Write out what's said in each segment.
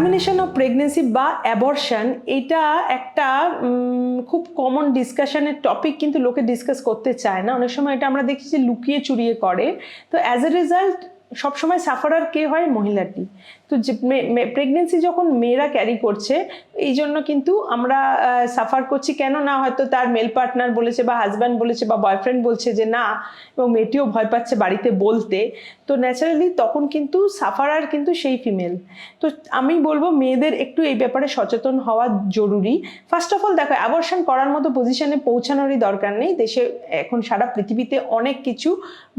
Termination of pregnancy বা abortion এটা একটা খুব কমন ডিসকাশনের টপিক কিন্তু লোকে ডিসকাস করতে চায় না। অনেক সময় এটা আমরা দেখি যে লুকিয়ে চুরিয়ে করে। তো অ্যাজ এ রেজাল্ট সবসময় সাফারার কে হয় মহিলাটি। তো যে প্রেগনেন্সি যখন মেয়েরা ক্যারি করছে, এই জন্য কিন্তু আমরা সাফার করছি। কেন না হয়তো তার মেল পার্টনার বলেছে বা হাজব্যান্ড বলেছে বা বয়ফ্রেন্ড বলছে যে না, এবং মেয়েটিও ভয় পাচ্ছে বাড়িতে বলতে। তো ন্যাচারালি তখন কিন্তু সাফারার কিন্তু সেই ফিমেল তো আমি বলব মেয়েদের একটু এই ব্যাপারে সচেতন হওয়া জরুরি। ফার্স্ট অফ অল দেখো অ্যাবর্শন করার মতো পজিশনে পৌঁছানোরই দরকার নেই। দেশে এখন সারা পৃথিবীতে অনেক কিছু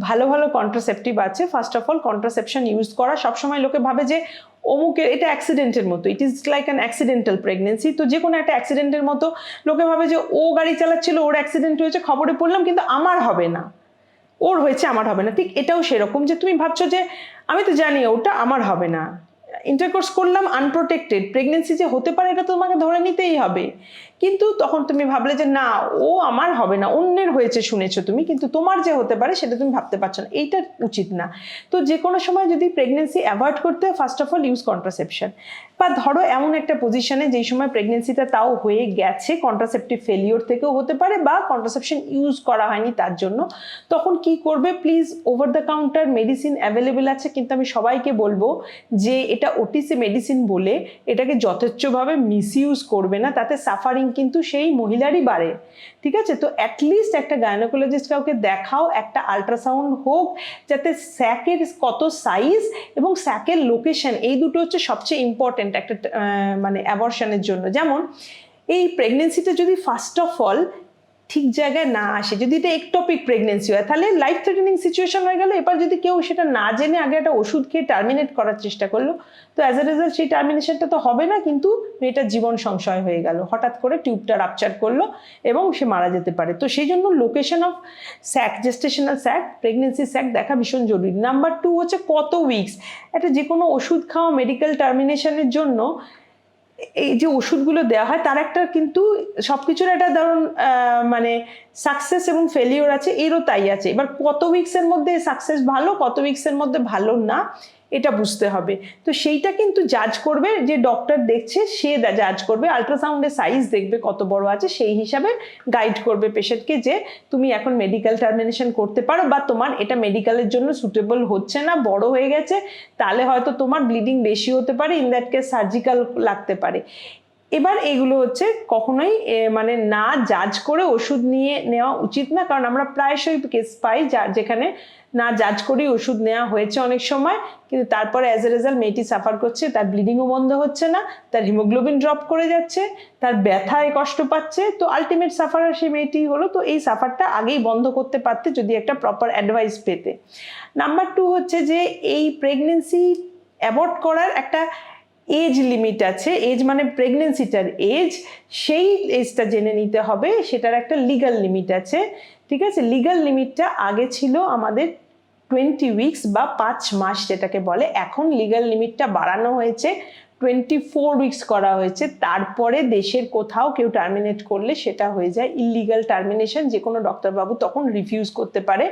ভালো ভালো কন্ট্রাসেপটিভ আছে। First of all contraception use করা। সবসময় লোকে ভাবে যে অমুকের, এটা অ্যাক্সিডেন্টের মতো it is like an accidental pregnancy তো যে কোনো একটা অ্যাক্সিডেন্টের মতো লোকে ভাবে যে ও গাড়ি চালাচ্ছিল, ওর অ্যাক্সিডেন্ট হয়েছে, খবরে পড়লাম, কিন্তু আমার হবে না। ওর হয়েছে, আমার হবে না। ঠিক এটাও সেরকম যে তুমি ভাবছ যে, আমি তো জানি ওটা আমার হবে না। ইন্টারকোর্স করলাম আনপ্রোটেক্টেড প্রেগনেন্সি যে হতে পারে এটা তোমাকে ধরে নিতেই হবে। কিন্তু তখন তুমি ভাবলে যে না, ও আমার হবে না, অন্যের হয়েছে শুনেছো তুমি, কিন্তু তোমার যে হতে পারে সেটা তুমি ভাবতে পারছ না। এইটা উচিত না। তো যে কোনো সময় যদি প্রেগনেন্সি অ্যাভয়েড করতে first of all use contraception বা ধরো এমন একটা পজিশনে যেই সময় প্রেগনেন্সিটা তাও হয়ে গেছে কন্ট্রাসেপটিভ ফেলিওর থেকেও হতে পারে বা কন্ট্রাসেপশন ইউজ করা হয়নি তার জন্য, তখন কি করবে? Please over the counter medicine available আছে, কিন্তু আমি সবাইকে বলব যে এটা ওটিসি মেডিসিন বলে এটাকে যথেচ্ছভাবে মিসইউজ করবে না, তাতে সাফারিং কিন্তু সেই মহিলারই বাড়ে। ঠিক আছে? তো অ্যাটলিস্ট একটা গায়নোকোলজিস্ট কাউকে দেখাও, একটা আল্ট্রাসাউন্ড হোক, যাতে স্যাকের কত সাইজ এবং স্যাকের লোকেশন এই দুটো হচ্ছে সবচেয়ে ইম্পর্টেন্ট একটা মানে অ্যাবর্শনের জন্য। যেমন, এই প্রেগনেন্সিটা যদি ফার্স্ট অফ অল ঠিক জায়গায় না আসে। যদি এটা একটপিক প্রেগনেন্সি হয়, তাহলে লাইফ থ্রেটেনিং সিচুয়েশন হয়ে গেল। এবার যদি কেউ সেটা না জেনে আগে একটা ওষুধ খেয়ে টার্মিনেট করার চেষ্টা করল, তো অ্যাজ এ রেজাল্ট সেই টার্মিনেশনটা তো হবে না, কিন্তু মেয়েটার জীবন সংশয় হয়ে গেল। হঠাৎ করে টিউবটা রাপচার করল এবং সে মারা যেতে পারে। তো সেই জন্য location of sac gestational sac pregnancy sac দেখা ভীষণ জরুরি। নাম্বার টু হচ্ছে কত উইকস একটা যে কোনো ওষুধ খাওয়া মেডিকেল টার্মিনেশনের জন্য এই যে ওষুধগুলো দেওয়া হয়, তার একটা কিন্তু সব কিছুর একটা ধরুন মানে সাকসেস এবং ফেলিওর আছে, এরও তাই আছে। এবার কত উইক্সের মধ্যে সাকসেস ভালো, কত উইক্সের মধ্যে ভালো না এটা বুঝতে হবে। তো সেইটা কিন্তু জাজ করবে, যে ডক্টর দেখছে, সে জাজ করবে। আলট্রাসাউন্ডের সাইজ দেখবে কত বড় আছে, সেই হিসাবে গাইড করবে পেশেন্টকে যে তুমি এখন মেডিকেল টার্মিনেশন করতে পারো বা তোমার এটা মেডিকেলের জন্য সুটেবল হচ্ছে না, বড় হয়ে গেছে, তাহলে হয়তো তোমার ব্লিডিং বেশি হতে পারে ইন দ্যাট কেস সার্জিক্যাল লাগতে পারে। এবার এগুলো হচ্ছে কখনোই মানে না জাজ করে ওষুধ নিয়ে নেওয়া উচিত না। কারণ আমরা প্রায়শই কেস পাই যা, যেখানে না জাজ করেই ওষুধ নেওয়া হয়েছে অনেক সময়, কিন্তু তারপরে অ্যাজ এ রেজাল্ট মেয়েটি সাফার করছে, তার ব্লিডিংও বন্ধ হচ্ছে না, তার হিমোগ্লোবিন ড্রপ করে যাচ্ছে, তার ব্যথায় কষ্ট পাচ্ছে। তো আলটিমেট সাফারার সেই মেয়েটি হলো, তো এই সাফারটা আগেই বন্ধ করতে পারতে যদি একটা প্রপার অ্যাডভাইস পেতে। নাম্বার টু হচ্ছে যে এই প্রেগনেন্সি অ্যাভয়েড করার একটা এজ লিমিট আছে এজ মানে প্রেগনেন্সিটার এজ সেই এজটা জেনে নিতে হবে, সেটার একটা লিগাল লিমিট আছে, ঠিক আছে? লিগাল লিমিটটা আগে ছিল আমাদের টোয়েন্টি উইকস বা পাঁচ মাস যেটাকে বলে, এখন লিগাল লিমিটটা বাড়ানো হয়েছে টোয়েন্টি ফোর উইকস করা হয়েছে, তারপরে দেশের কোথাও কেউ টার্মিনেট করলে সেটা হয়ে যায় ইলিগাল টার্মিনেশন যে কোনো ডক্টরবাবু তখন রিফিউজ করতে পারে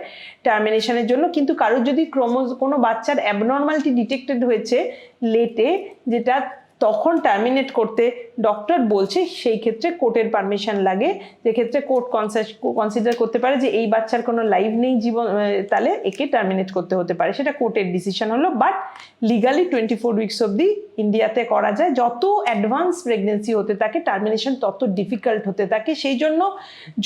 টার্মিনেশনের জন্য। কিন্তু কারোর যদি ক্রোমোজ কোনো বাচ্চার অ্যাবনর্মালিটি ডিটেক্টেড হয়েছে লেটে যেটা তখন টার্মিনেট করতে ডক্টর বলছে সেই ক্ষেত্রে কোর্টের পারমিশন লাগে। যে ক্ষেত্রে কোর্ট কনসিডার করতে পারে যে এই বাচ্চার কোনো লাইফ নেই জীবন তাহলে একে টার্মিনেট করতে হতে পারে। সেটা কোর্টের ডিসিশন হলো। But legally twenty four weeks অব্দি ইন্ডিয়াতে করা যায়। যত অ্যাডভান্স প্রেগনেন্সি হতে থাকে টার্মিনেশন তত ডিফিকাল্ট হতে থাকে। সেই জন্য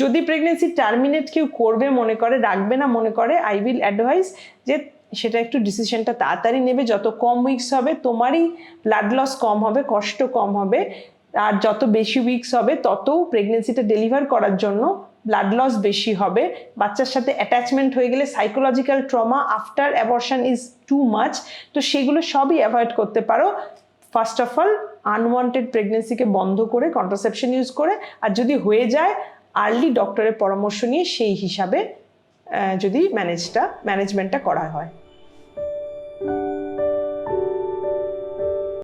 যদি প্রেগনেন্সি টার্মিনেট কেউ করবে, মনে করে, রাখবে না, মনে করে আই উইল অ্যাডভাইস যে সেটা একটু ডিসিশনটা তাড়াতাড়ি নেবে। যত কম উইকস হবে, তোমারই ব্লাড লস কম হবে, কষ্ট কম হবে। আর যত বেশি উইকস হবে, তত প্রেগনেন্সিটা ডেলিভার করার জন্য ব্লাড লস বেশি হবে। বাচ্চার সাথে অ্যাটাচমেন্ট হয়ে গেলে psychological trauma after abortion is too much তো সেগুলো সবই অ্যাভয়েড করতে পারো। ফার্স্ট অফ অল আনওয়ান্টেড প্রেগনেন্সিকে বন্ধ করে কন্ট্রাসেপশন ইউজ করে। আর যদি হয়ে যায় আর্লি ডক্টরের পরামর্শ নিয়ে সেই হিসাবে যদি ম্যানেজটা ম্যানেজমেন্টটা করা হয়।